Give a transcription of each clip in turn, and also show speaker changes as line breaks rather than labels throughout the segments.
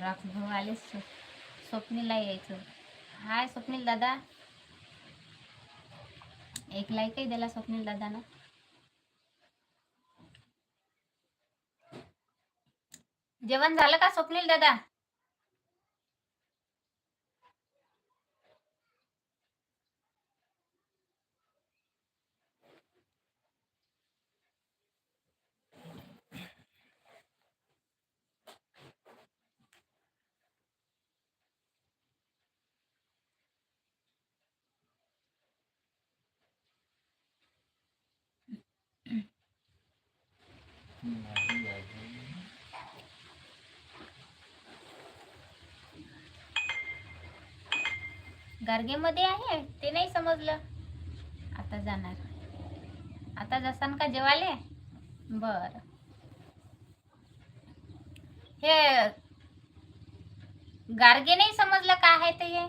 राखभाऊ आले स्व- यायचं. हाय स्वप्नील दादा. एक लाईकही दिला स्वप्नील दादानं. जेवण झालं का स्वप्नील दादा? गार्गेमध्ये आहे? ते नाही समजलं. आता जाणार. आता जसान का जेवाले? बर. हे गार्गे नाही समजलं काय आहे ते? हे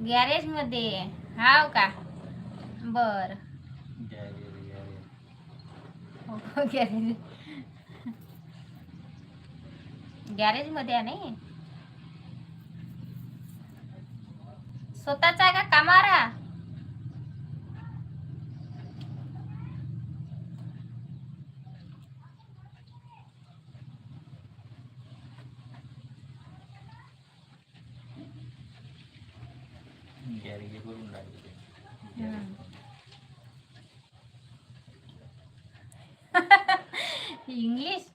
गॅरेजमध्ये हाव का? बर. गॅरेज. गॅरेजमध्ये आहे नाही. स्वतःचा का कामारा?
गॅरेज करून लागले
इंग्लिश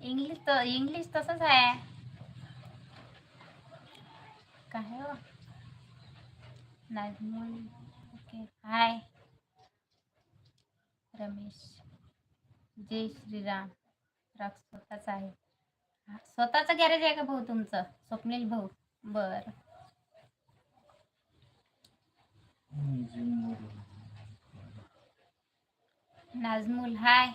इंग्लिश तर इंग्लिश तसंच आहे काय हो नाजमुल ओके हाय रमेश जय श्रीराम राग स्वतःच आहे हा, स्वतःचं गॅरेज आहे का भाऊ तुमचं स्वप्नील भाऊ बरं नाजमूल हाय.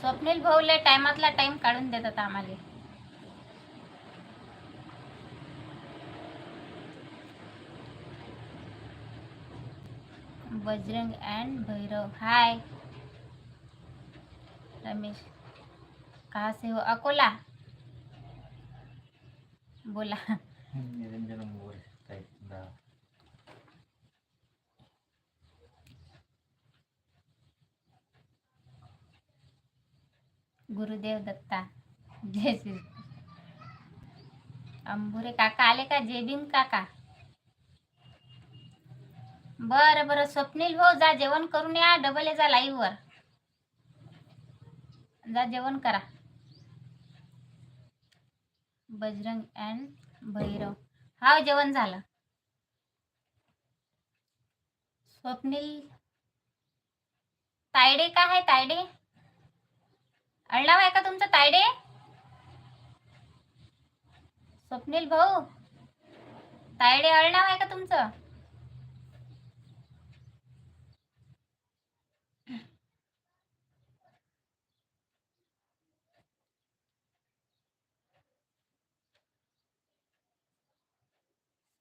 स्वप्नील भाऊले टायमातला टाइम काढून देतात आम्हाला. बजरंग अँड भैरव हाय. रमेश. कहाँ से हो? अकोला. बोला. गुरुदेव दत्ता. जय श्री अंबुरे काका आले का? जेबीम काका. बरं बरं. स्वप्नील भाऊ जा जेवण करून या. डबल जा लाईव्ह वर. जा जेवण करा. बजरंग अँड भैरव. हा जेवण झालं. स्वप्नील तायडे का आहे तायडे? अळणाव आहे का तुमचं तायडे? स्वप्नील भाऊ तायडे अळणाव आहे का तुमचं?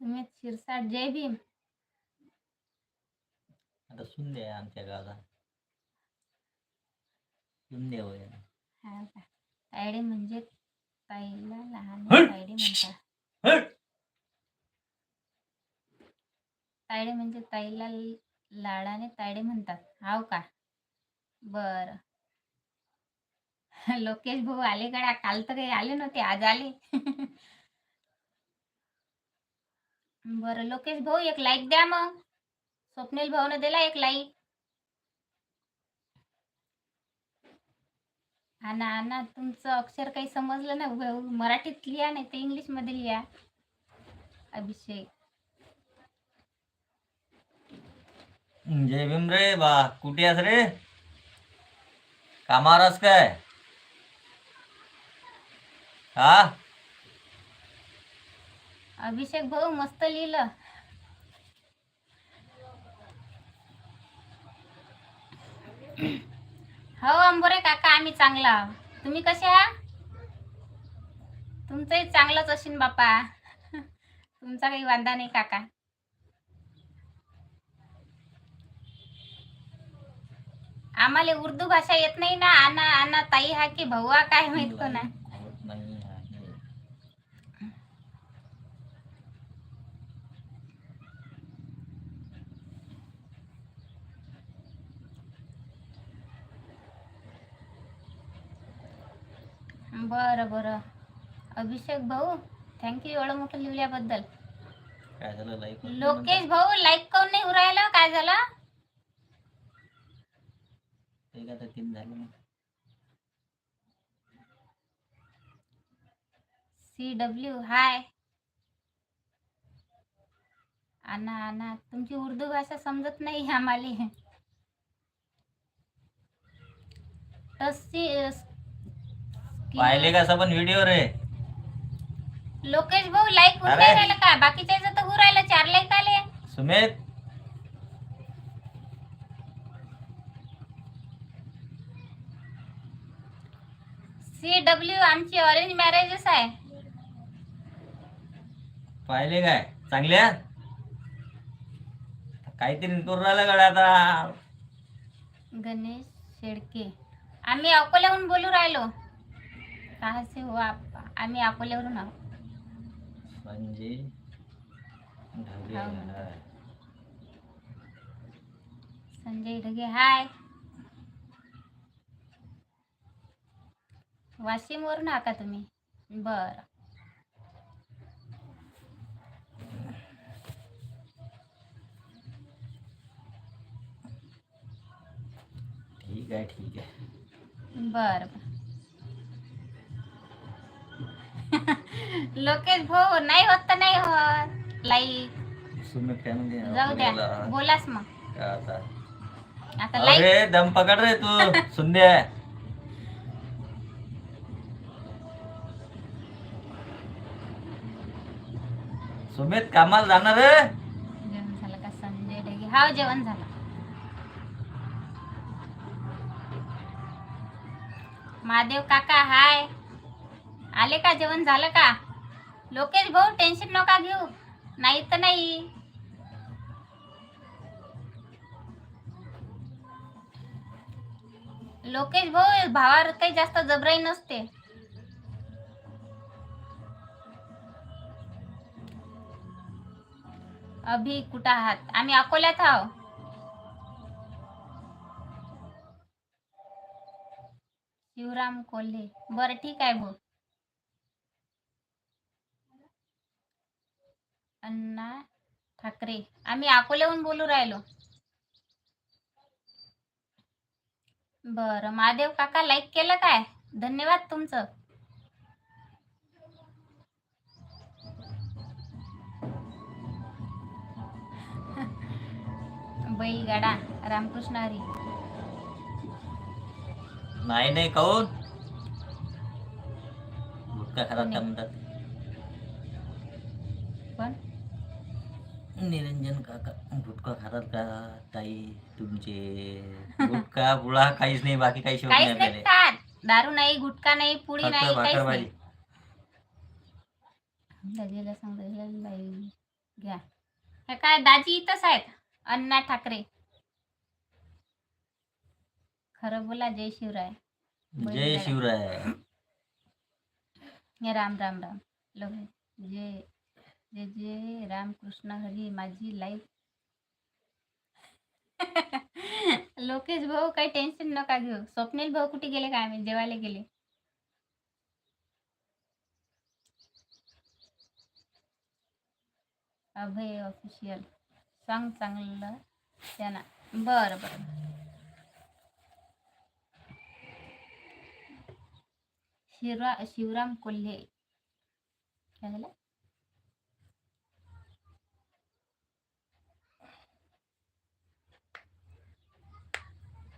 सुमित शिरसाट जय भीम.
आता सुंदे आहे आमच्या गावाला. सुंदे होय
हा का? तायडे म्हणजे ताईला लहान! तायडे म्हणतात! तायडे म्हणजे ताईला लाडाने तायडे म्हणतात. हाव का? बर. लोकेश भाऊ आले गड्या. काल तर काही आले नव्हते आज आले. बर लोकेश भाऊ एक लाईक द्या मग. स्वप्नील भाऊने दिला एक लाईक हा ना हा ना तुमचं अक्षर काही समजलं ना? भाऊ मराठीत लिहा नाही ते इंग्लिशमध्ये लिहा. अभिषेक.
जय भीम रे बा कुठे आहेस रे? कामावरच काय? हा?
अभिषेक भाऊ मस्त लिहिलं. हो अंबोरे काका आम्ही चांगला तुम्ही कसे आहात? तुमचंही चांगलंच असेल बापा. तुमचा काही वांदा नाही काका. आम्हाला उर्दू भाषा येत नाही ना आना आना ताई हा की भाऊ हा काय माहीत कोणा
होत नाही आहे.
बरं बरं. अभिषेक भाऊ थँक्यू एवढं मोठं लिहिल्याबद्दल.
काय झालं? लाईक
लोकेश भाऊ लाईक काऊन नाही उरायला? काय झालं?
आता तीन झाले
सी डब्ल्यू हाय आणा आणा तुमची उर्दू भाषा समजत नाही आम्हाला.
पाहिले का पण व्हिडिओ रे?
लोकेश भाऊ लाईक होऊन
अरे.
नाही राहिलं का? बाकीच्या तर होऊ राहिलं चार लाईक आले.
सुमित?
सी डब्ल्यू आमची ऑरेंज मॅरेजच आहे.
पाहिले काय? चांगल्या काहीतरी करून राहिलं गड्या आता.
गणेश शेडके. आम्ही अकोल्याहून बोलू राहिलो. कहा से हो आप आम्ही अकोल्यावरून आहो
संजय ढगे
हाव.
हाय.
संजय ढगे हाय. वाशिमवरून आहा का तुम्ही? बर.
ठीक आहे ठीक आहे.
बर. लोकेश भाऊ नाही होत तर नाही होत. लाईक जाऊ द्या.
बोला.
बोलास मग.
आता?
लाईक
अरे दम पकड रे तू सुंदे सुमित कामाला जाणार रे
जेवण झालं का? संजय हाव जेवण झालं. महादेव काका हाय. आले का? जेवण झालं का? लोकेश भाऊ टेन्शन नका घेऊ नाही तर नाही। लोकेश भाऊ भावावर काही जास्त जबराई नसते। अभि कुठं आहात आम्ही अकोल्यात आहो शिवराम कोल्हे। बरं ठीक आहे भाऊ अण्णा ठाकरे. आम्ही अकोल्याहून बोलू राहिलो. बरं महादेव काका लाईक केलं काय? धन्यवाद तुमचं. बैलगाडा रामकृष्ण हरी.
नाही नाही काऊन? गुटखा खातात का म्हणतात.
पण
निरंजन काका गुटखा खातात का ताई? तुमचे गुटखा बुळा काहीच नाही बाकी काही शोध नाही
काहीच नाही
आपल्याला.
खात. दारू नाही गुटखा नाही पुडी
फक्त
नाही काहीच दाजीला सांग दाजीला बाई घ्या. हे काय दाजी इथंच आहेत? अण्णा ठाकरे. खरं बोला जय शिवराय.
जय शिवराय.
हे राम राम राम. लोक जय जे जे रामकृष्ण हरी माझी लाईफ लोकेश भाऊ काही टेन्शन नका घेऊ. स्वप्नील भाऊ कुठे गेले काय आम्ही? जेवायला गेले. अभय ऑफिशियल सांग चांगलं त्यांना. बरं बरं. शिवरा शिवराम कोल्हे. काय झालं?